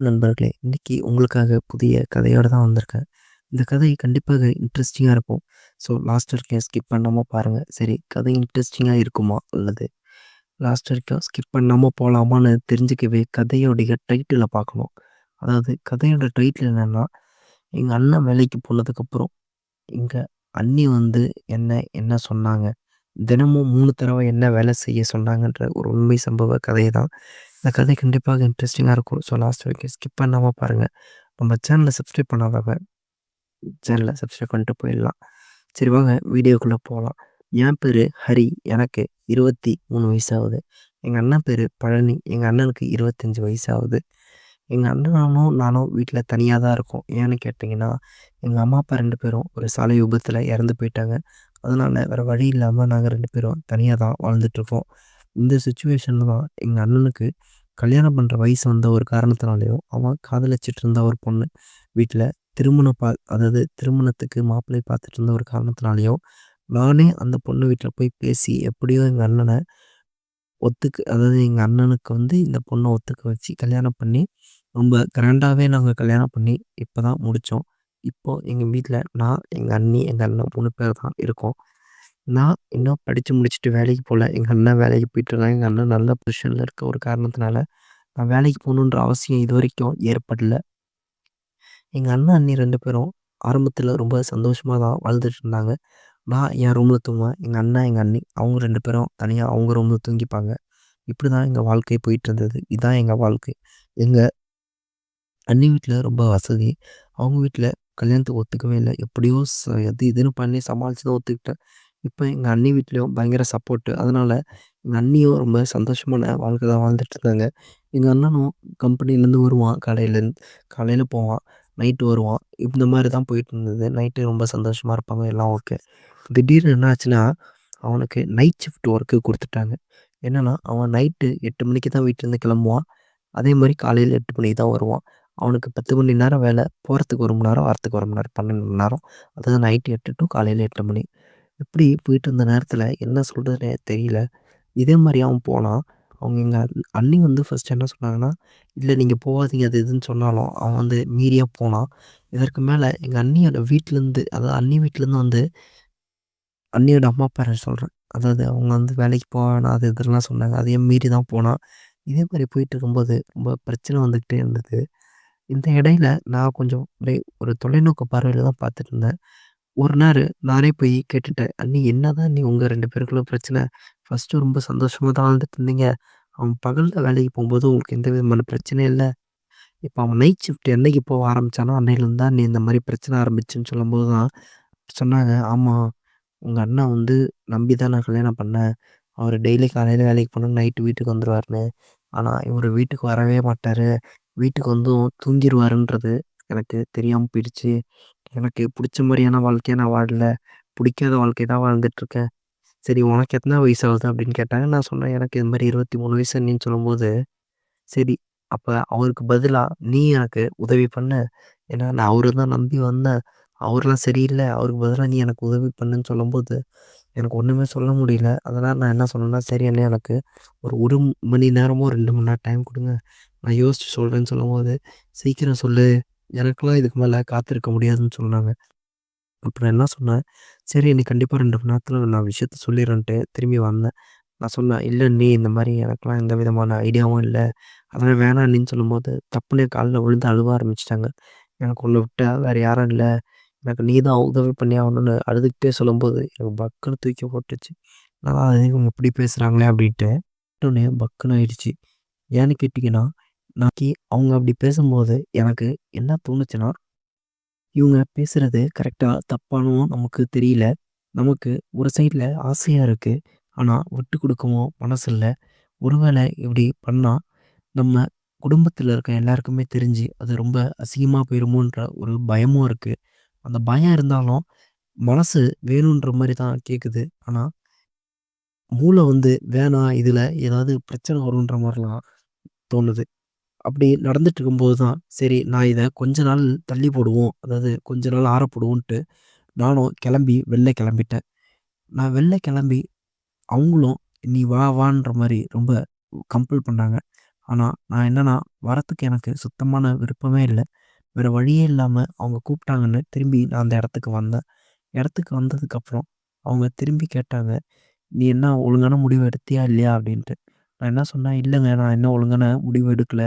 நண்பர்களே! இன்றைக்கி உங்களுக்காக புதிய கதையோடு தான் வந்திருக்கேன். இந்த கதை கண்டிப்பாக இன்ட்ரெஸ்டிங்காக இருக்கும். ஸோ லாஸ்ட் வரைக்கும் ஸ்கிப் பண்ணாமல் பாருங்கள் சரி கதை இன்ட்ரெஸ்டிங்காக இருக்குமா? அல்லது லாஸ்ட் வரைக்கும் ஸ்கிப் பண்ணாம போகலாமான்னு தெரிஞ்சுக்கவே கதையோடைய டைட்டிலை பார்க்கணும். அதாவது கதையோட டைட்டில் என்னென்னா எங்கள் அண்ணன் வேலைக்கு போனதுக்கப்புறம், எங்கள் அண்ணி வந்து என்ன என்ன சொன்னாங்க? தினமும் மூணு தடவை என்ன வேலை செய்ய சொன்னாங்கன்ற ஒரு உண்மை சம்பவ கதை தான். இந்த கதை கண்டிப்பாக இன்ட்ரெஸ்டிங்காக இருக்கும். ஸோ லாஸ்ட் வரைக்கும் ஸ்கிப் பண்ணாமல் பாருங்கள் நம்ம சேனலை சப்ஸ்கிரைப் பண்ணாதவங்க, சேனலை சப்ஸ்கிரைப் பண்ணிட்டு போயிடலாம். சரி வாங்க வீடியோக்குள்ளே போகலாம் என் பேர் ஹரி. எனக்கு இருபத்தி மூணு வயசாகுது எங்கள் அண்ணன் பேர் பழனி. எங்கள் அண்ணனுக்கு இருபத்தஞ்சி வயசாகுது எங்கள் அண்ணனும் நானும் வீட்டில் தனியாக தான் இருக்கோம். ஏன்னு கேட்டிங்கன்னா எங்கள் அம்மா, அப்பா ரெண்டு பேரும் ஒரு சாலை விபத்தில் இறந்து போயிட்டாங்க. அதனால் வேறு வழி இல்லாமல் நாங்கள் ரெண்டு பேரும் தனியாக தான் வாழ்ந்துட்டுருக்கோம். இந்த சுச்சுவேஷனில் தான் எங்கள் அண்ணனுக்கு கல்யாணம் பண்ணுற வயசு வந்த ஒரு காரணத்தினாலேயும் அவன் காதலிச்சிட்டு இருந்த ஒரு பொண்ணு வீட்டில் திருமண பா அதாவது திருமணத்துக்கு மாப்பிள்ளை பார்த்துட்டு இருந்த ஒரு காரணத்தினாலேயும் நானே அந்த பொண்ணு வீட்டில் போய் பேசி எப்படியோ எங்கள் அண்ணனை ஒத்துக்க அதாவது எங்கள் அண்ணனுக்கு வந்து இந்த பொண்ணை ஒத்துக்க வச்சு கல்யாணம் பண்ணி, ரொம்ப கிராண்டாகவே நாங்கள் கல்யாணம் பண்ணி இப்போ தான் முடித்தோம் இப்போ எங்கள் வீட்டில் நான், எங்கள் அண்ணி, எங்கள் அண்ணன் மூணு பேர் தான் இருக்கோம். நான் இன்னும் படித்து முடிச்சுட்டு வேலைக்கு போகல எங்கள் அண்ணன் வேலைக்கு போயிட்டுருக்கான். எங்கள் அண்ணன் நல்ல பொசிஷனில் இருக்க ஒரு காரணத்தினால, நான் வேலைக்கு போகணுன்ற அவசியம் இது வரைக்கும் ஏற்படல. எங்கள் அண்ணன், அண்ணி ரெண்டு பேரும் ஆரம்பத்தில் ரொம்ப சந்தோஷமாக தான் வாழ்ந்துட்டு இருந்தாங்க. நான் என் ரூமில் தூங்குவேன். எங்கள் அண்ணன், எங்கள் அண்ணி அவங்க ரெண்டு பேரும் தனியாக அவங்க ரூமில் தூங்கிப்பாங்க. இப்படி தான் எங்கள் வாழ்க்கை போயிட்டு இருந்தது. இதுதான் எங்கள் வாழ்க்கை. எங்கள் அண்ணி வீட்டில் ரொம்ப வசதி. அவங்க வீட்டில் கல்யாணத்துக்கு ஒத்துக்கவே இல்லை எப்படியோ ச எது இதுன்னு பண்ணி சமாளித்து தான் ஒத்துக்கிட்டேன். இப்போ எங்கள் அண்ணி வீட்லேயும் பயங்கர சப்போர்ட்டு. அதனால எங்கள் அண்ணியும் ரொம்ப சந்தோஷமான வாழ்க்கை தான் வாழ்ந்துட்டு இருக்காங்க. எங்கள் அண்ணனும் கம்பெனிலேருந்து வருவான் காலையிலேருந்து காலையில் போவான். நைட்டு வருவான். இந்த மாதிரி தான் போயிட்டு இருந்தது. நைட்டு ரொம்ப சந்தோஷமாக இருப்பாங்க. எல்லாம் ஓகே. திடீர்னு என்ன ஆச்சுன்னா, அவனுக்கு நைட் ஷிஃப்ட் ஒர்க்கு கொடுத்துட்டாங்க என்னென்னா அவன் நைட்டு எட்டு மணிக்கு தான் வீட்டிலேருந்து கிளம்புவான். அதே மாதிரி காலையில் எட்டு மணிக்கு தான் வருவான். அவனுக்கு 10 மணி நேரம் வேலை. போகிறதுக்கு ஒரு மணி நேரம், வரத்துக்கு ஒரு மணி நேரம். 12 மணி நேரம். அதாவது நைட்டு எட்டு டூ காலையில் எட்டு மணி. இப்படி போயிட்டு இருந்த நேரத்தில் என்ன சொல்கிறதுனே தெரியல. இதே மாதிரி அவன் போனான். அவங்க எங்கள் அண்ணி வந்து ஃபஸ்ட்டு என்ன சொன்னாங்கன்னா, இல்லை நீங்கள் போகாதீங்க அது இதுன்னு சொன்னாலும், அவன் வந்து மீறியாக போனான். இதற்கு மேலே எங்கள் அண்ணியோட வீட்டிலேருந்து அதாவது அண்ணி வீட்டிலேருந்து வந்து அண்ணியோட அம்மா, அப்பா சொல்கிறேன் அதாவது அவங்க வந்து வேலைக்கு போக வேணாம் அது இதெல்லாம் சொன்னாங்க. அதையும் மீறி தான் போனான். இதே மாதிரி போயிட்டு இருக்கும்போது ரொம்ப பிரச்சனை வந்துக்கிட்டே இருந்தது. இந்த இடையில நான் கொஞ்சம் அப்படியே ஒரு தொலைநோக்கு பார்வையில தான் பார்த்துட்டு இருந்தேன். ஒரு நாள் நானே போய் கேட்டுட்டேன். "அண்ணி என்னதான் அண்ணி உங்க 2 பேருக்குள்ள பிரச்சனை? ஃபர்ஸ்ட்டு ரொம்ப சந்தோஷமா தான் வாழ்ந்துட்டு இருந்தீங்க. அவன் பகல்ல வேலைக்கு போகும்போது உங்களுக்கு எந்த விதமான பிரச்சனையும் இல்ல. இப்ப அவன் நைட் ஷிஃப்ட் என்னைக்கு போக ஆரம்பிச்சானோ, அன்னையிலேருந்து தான் அண்ணி இந்த மாரி பிரச்சனை ஆரம்பிச்சுன்னு" சொல்லும்போது தான் சொன்னாங்க, "ஆமா, உங்க அண்ணா வந்து நம்பி தான் நான் கல்யாணம் பண்ணேன். அவரு டெய்லி காலையில வேலைக்கு போனா நைட்டு வீட்டுக்கு வந்துருவாருன்னு. ஆனா இவரு வீட்டுக்கு வரவே மாட்டாரு. வீட்டுக்கு வந்தும் தூங்கிடுவாருன்றது எனக்கு தெரியாமல் போயிடுச்சு. எனக்கு பிடிச்ச மாதிரியான வாழ்க்கையை நான் வாழல. பிடிக்காத வாழ்க்கை தான் வாழ்ந்துட்டுருக்கேன். சரி உனக்கு எத்தனை வயசு ஆகுது?" அப்படின்னு கேட்டாங்க. நான் சொன்னேன், "எனக்கு இது மாதிரி இருபத்தி மூணு வயசு அண்ணின்னு" சொல்லும்போது, சரி அப்போ அவருக்கு பதிலாக நீ எனக்கு உதவி பண்ண ஏன்னா நான் அவரை தான் நம்பி வந்தேன். அவர்லாம் சரியில்லை அவருக்கு பதிலாக நீ எனக்கு உதவி பண்ணுன்னு சொல்லும்போது, எனக்கு ஒன்றுமே சொல்ல முடியல. அதனால் நான் என்ன சொன்னேன்னா, "சரி அண்ணே எனக்கு ஒரு ஒரு மணி நேரமோ, ரெண்டு மணி நேரம் டைம் கொடுங்க நான் யோசிச்சு சொல்கிறேன்னு சொல்லும்போது, "சீக்கிரம் சொல்லு. எனக்கெல்லாம் இதுக்கு மேலே காத்திருக்க முடியாதுன்னு" சொன்னாங்க. அப்புறம் என்ன சொன்னேன், "சரி நீ கண்டிப்பாக ரெண்டு மணி நேரத்தில் நான் விஷயத்த சொல்லிடுறேன்ட்டு திரும்பி வந்தேன். நான் சொன்னேன், இல்லை நீ இந்த மாதிரி எனக்கெல்லாம் எந்த விதமான ஐடியாவும் இல்லை அதெல்லாம் வேணாம் நீன்னு சொல்லும்போது, தப்புனே காலில் விழுந்து அழுவ ஆரம்பிச்சிட்டாங்க "எனக்கு ஒன்று விட்டால் வேறு யாரும் இல்லை எனக்கு நீ தான் உதவி பண்ணி ஆகணும்னு" அழுதுகிட்டே சொல்லும்போது, எனக்கு பக்குன்னு தூக்கி போட்டுச்சு. நல்லா இவங்க இப்படி பேசுகிறாங்களே அப்படின்ட்டு. உடனே பக்குன்னு ஆயிடுச்சு. ஏன்னு கேட்டிங்கன்னா நாக்கி அவங்க அப்படி பேசும்போது எனக்கு என்ன தோணுச்சுன்னா, இவங்க பேசுகிறது கரெக்டாக தப்பானோ நமக்கு தெரியல. நமக்கு ஒரு சைடில் ஆசையாக இருக்குது ஆனால் விட்டு கொடுக்கவும் மனசு இல்லை ஒருவேளை இப்படி பண்ணால் நம்ம குடும்பத்தில் இருக்க எல்லாருக்குமே தெரிஞ்சு, அது ரொம்ப அசிங்கமாக போயிடுமோன்ற ஒரு பயமும் இருக்குது அந்த பயம் இருந்தாலும், மனசு வேணுன்ற மாதிரி தான் கேட்குது ஆனால் மூளை வந்து வேணாம் இதில் ஏதாவது பிரச்சனை வரும்ன்ற மாதிரிலாம் தோணுது. அப்படி நடந்துட்டு இருக்கும்போது தான், சரி நான் இதை கொஞ்ச நாள் தள்ளி போடுவோம். அதாவது கொஞ்ச நாள் ஆற போடுவோன்ட்டு, நானும் கிளம்பி வெளில கிளம்பிட்டேன். நான் வெளில கிளம்பி அவங்களும் "நீ வா வான்ற" மாதிரி ரொம்ப கம்பல் பண்ணாங்க. ஆனால் நான் என்னன்னா, வரத்துக்கு எனக்கு சுத்தமான விருப்பமே இல்லை வேறு வழியே இல்லாமல் அவங்க கூப்பிட்டாங்கன்னு திரும்பி நான் அந்த இடத்துக்கு வந்தேன். இடத்துக்கு வந்ததுக்கப்புறம் அவங்க திரும்பி கேட்டாங்க, "நீ என்ன ஒழுங்கான முடிவு எடுத்தியா இல்லையா?" அப்படின்ட்டு. நான் என்ன சொன்னேன், இல்லைங்க நான் இன்னும் ஒழுங்கான முடிவு எடுக்கல.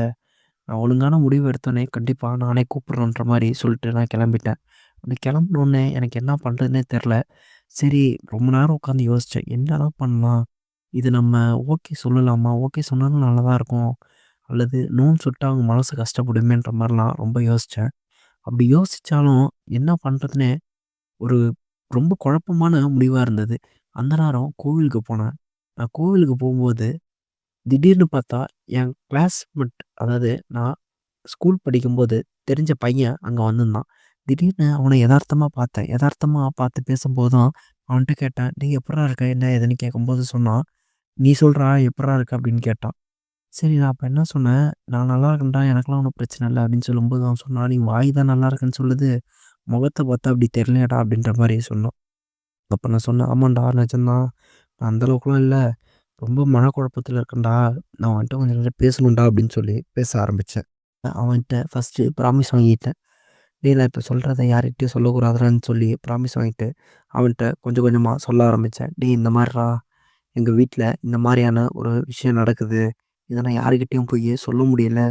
நான் ஒழுங்கான முடிவு எடுத்தோடனே கண்டிப்பாக நானே கூப்பிட்றோன்ற மாதிரி சொல்லிட்டு நான் கிளம்பிட்டேன். அப்படி கிளம்புனோடனே எனக்கு என்ன பண்ணுறதுனே தெரில. சரி ரொம்ப நேரம் உட்காந்து யோசித்தேன் என்னதான் பண்ணலாம்? இது நம்ம ஓகே சொல்லலாமா? ஓகே சொன்னாலும் நல்லா தான் இருக்கும். அல்லது நோன் சுட்டா அவங்க மனசு கஷ்டப்படுமேன்ற மாதிரிலாம் ரொம்ப யோசித்தேன் அப்படி யோசித்தாலும் என்ன பண்ணுறதுனே ஒரு ரொம்ப குழப்பமான முடிவாக இருந்தது. அந்த நேரம் கோவிலுக்கு போனேன். நான் கோவிலுக்கு போகும்போது திடீர்னு பார்த்தா என் கிளாஸ்மேட் அதாவது நான் ஸ்கூல் படிக்கும்போது தெரிஞ்ச பையன் அங்கே வந்திருந்தான். திடீர்னு அவனை யதார்த்தமாக பார்த்தேன். யதார்த்தமாக பார்த்து பேசும்போது தான் அவன்கிட்ட கேட்டேன், நீ எப்படா இருக்க? என்ன ஏதுன்னு?" கேட்கும்போது சொன்னான். "நீ சொல்கிறா எப்படா இருக்க?" அப்படின்னு கேட்டான். சரி நான் அப்போ என்ன சொன்னேன், "நான் நல்லா இருக்கேன்டா. எனக்கெல்லாம் ஒண்ணும் பிரச்சனை இல்ல." அப்படின்னு சொல்லும்போது அவன் சொன்னான், "நீ வாய் தான் நல்லா இருக்குன்னு சொல்லுது. முகத்த பார்த்தா அப்படி தெரியலையேடா." அப்படின்ற மாரி சொன்னான். அப்ப நான் சொன்னேன், "ஆமான்டா நிஜம்தான். நான் அந்த அளவுக்குலாம் இல்ல. ரொம்ப மனக்குழப்பத்துல இருக்கேன்டா. நான் உன்ட்ட கொஞ்சம் நேரம் பேசணும்டா." அப்படின்னு சொல்லி பேச ஆரம்பிச்சேன். அவன்ட்ட ஃபர்ஸ்ட்டு ப்ராமிஸ் வாங்கிட்டேன். "டேய் நான் இப்போ சொல்றத யார்கிட்டயும் சொல்லக்கூடாதுடான்னு" சொல்லி ப்ராமிஸ் வாங்கிட்டு, அவன்ட்ட கொஞ்சம் கொஞ்சமா சொல்ல ஆரம்பிச்சேன். "டேய் இந்த மாரிடா, எங்க வீட்ல இந்த மாரியான ஒரு விஷயம் நடக்குது. இதை நான் யாருக்கிட்டேயும் போய் சொல்ல முடியல.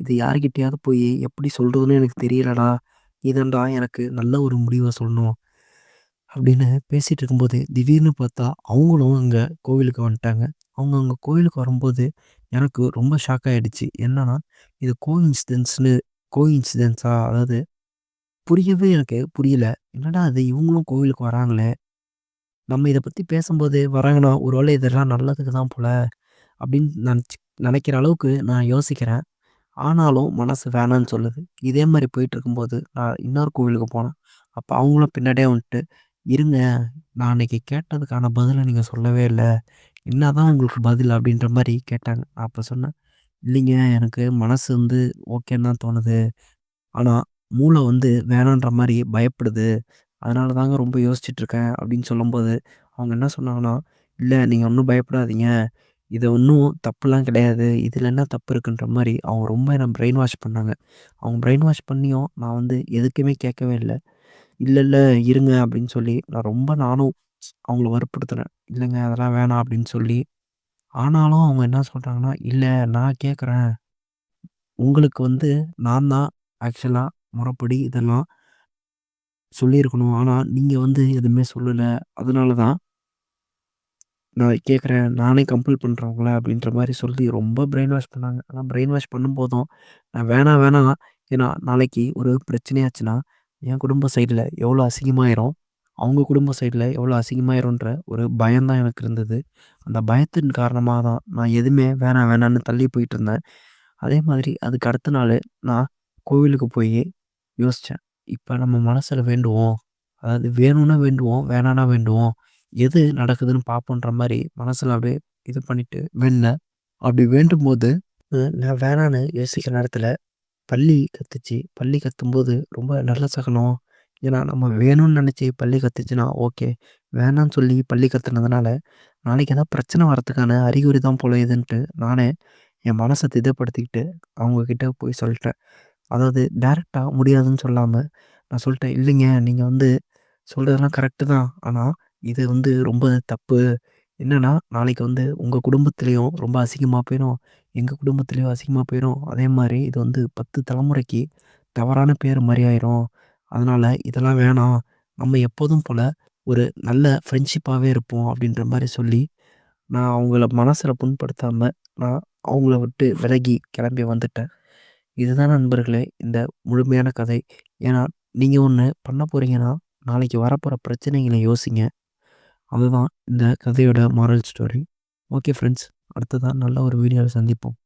இது யாருக்கிட்டேயாவது போய் எப்படி சொல்கிறதுன்னு எனக்கு தெரியலடா. நீ எனக்கு நல்ல ஒரு முடிவை சொல்லணும்." அப்படின்னு பேசிகிட்டு இருக்கும்போது, திடீர்னு பார்த்தா அவங்களும் அங்கே கோவிலுக்கு வந்துட்டாங்க. அவங்க அங்கே கோவிலுக்கு வரும்போது, எனக்கு ரொம்ப ஷாக் ஆகிடுச்சு என்னன்னா, இது கோஇன்சிடென்ஸ்னு கோஇன்சிடென்ஸா? அதாவது புரியவே எனக்கு புரியல. என்னடா இது இவங்களும் கோவிலுக்கு வராங்களே! நம்ம இதை பற்றி பேசும்போது வராங்கன்னா, ஒரு வேளை இதெல்லாம் நல்லதுக்கு தான் போல அப்படின்னு நினச்சி நினைக்கிற அளவுக்கு நான் யோசிக்கிறேன். ஆனாலும் மனசு வேணான்னு சொல்லுது. இதே மாரி போயிட்டுருக்கும்போது, நான் இன்னொரு கோவிலுக்கு போனேன். அப்போ அவங்களும் பின்னாடியே வந்துட்டு, "இருங்க, நான் அன்னைக்கு கேட்டதுக்கான பதிலை நீங்கள் சொல்லவே இல்லை என்ன தான் உங்களுக்கு பதில்?" அப்படின்ற மாதிரி கேட்டாங்க. நான் அப்போ சொன்னேன், "இல்லைங்க, எனக்கு மனசு வந்து ஓகேன்னு தான் தோணுது. ஆனால் மூளை வந்து வேணான்ற மாதிரி பயப்படுது. அதனால தாங்க ரொம்ப யோசிச்சுட்ருக்கேன் அப்படின்னு சொல்லும்போது, அவங்க என்ன சொன்னாங்கன்னா, இல்லை நீங்கள் ஒன்றும் பயப்படாதீங்க. இது ஒன்றும் தப்புலாம் கிடையாது. இதில் என்ன தப்பு இருக்குன்ற" மாரி அவங்க ரொம்ப என்ன பிரெயின் வாஷ் பண்ணாங்க. அவங்க பிரெயின் வாஷ் பண்ணியும் நான் வந்து எதுக்குமே கேட்கவே இல்ல. "இல்ல, இல்ல இருங்க" அப்படின்னு சொல்லி நான் ரொம்ப நானும் அவங்கள வற்புறுத்துறேன். "இல்லங்க அதெல்லாம் வேணாம்" அப்படின்னு சொல்லி. ஆனாலும் அவங்க என்ன சொல்றாங்கன்னா, "இல்ல நான் கேட்குறேன். உங்களுக்கு வந்து நான் தான் ஆக்சுவலா முறைப்படி இதெல்லாம் சொல்லியிருக்கணும். ஆனா நீங்க வந்து எதுவுமே சொல்லல. அதனால தான் நான் கேட்குறேன். நானே கம்பல் பண்றேன் உங்கள." அப்படின்ற மாரி சொல்லி ரொம்ப பிரெயின் வாஷ் பண்ணாங்க. ஆனா பிரெயின் வாஷ் பண்ணும்போதும், நான் வேணாம் வேணாம் ஏன்னா நாளைக்கு ஒரு பிரச்சனையாச்சுன்னா, என் குடும்ப சைடுல எவ்வளோ அசிங்கமாயிரும். அவங்க குடும்ப சைடுல எவ்வளோ அசிங்கமாயிரும்ன்ற ஒரு பயம் தான் எனக்கு இருந்தது. அந்த பயத்தின் காரணமா தான் நான் எதுவுமே வேணாம் வேணான்னு தள்ளி போயிட்டுருந்தேன். அதே மாதிரி அதுக்கு அடுத்த நாளு நான் கோவிலுக்கு போயி யோசிச்சேன். இப்ப நம்ம மனசுல வேண்டுவோம். அதாவது வேணும்னா வேண்டுவோம், வேணான்னா வேண்டுவோம். எது நடக்குதுன்னு பார்ப்போன்ற மாதிரி மனசில் அப்படியே இது பண்ணிட்டு வேண்டுனேன். அப்படி வேண்டும் போது நான் வேணான்னு யோசிக்கிற நேரத்தில் பள்ளி கத்துச்சு. பள்ளி கத்தும்போது ரொம்ப நல்ல சகனம் ஏன்னா நம்ம வேணும்னு நினச்சி பள்ளி கத்துச்சுன்னா ஓகே. வேணான்னு சொல்லி பள்ளி கத்துனதுனால, நாளைக்கு எதாவது பிரச்சனை வரதுக்கான அறிகுறி தான் போல இதுன்ட்டு நானே என் மனசை திதப்படுத்திக்கிட்டு அவங்கக்கிட்ட போய் சொல்லிட்டேன் அதாவது டேரெக்டாக முடியாதுன்னு சொல்லாமல் நான் சொல்லிட்டேன் "இல்லைங்க, நீங்கள் வந்து சொல்கிறதெல்லாம் கரெக்ட்டு தான். ஆனால் இது வந்து ரொம்ப தப்பு. என்னன்னா, நாளைக்கு வந்து உங்க குடும்பத்திலயும் ரொம்ப அசிங்கமா போயிரும். எங்க குடும்பத்திலயும் அசிங்கமா போயிரும். அதே மாதிரி இது வந்து 10 தலைமுறைக்கு தவறான பேர் மாரி ஆயிரும். அதனால இதெல்லாம் வேணாம். நம்ம எப்போதும் போல ஒரு நல்ல ஃப்ரெண்ட்ஷிப்பாவே இருப்போம்." அப்படின்ற மாரி சொல்லி, நான் அவங்கள மனசுல புண்படுத்தாம, நான் அவங்கள விட்டு விலகி கிளம்பி வந்துட்டேன். இதுதான் நண்பர்களே இந்த முழுமையான கதை. ஏன்னா, நீங்க ஒண்ணு பண்ண போறீங்கன்னா, நாளைக்கு வரப்போற பிரச்சனைகள யோசிங்க. அதுதான் இந்த கதையோட மாரல் ஸ்டோரி. Okay friends. அடுத்ததாக நல்ல ஒரு வீடியோவை சந்திப்போம்.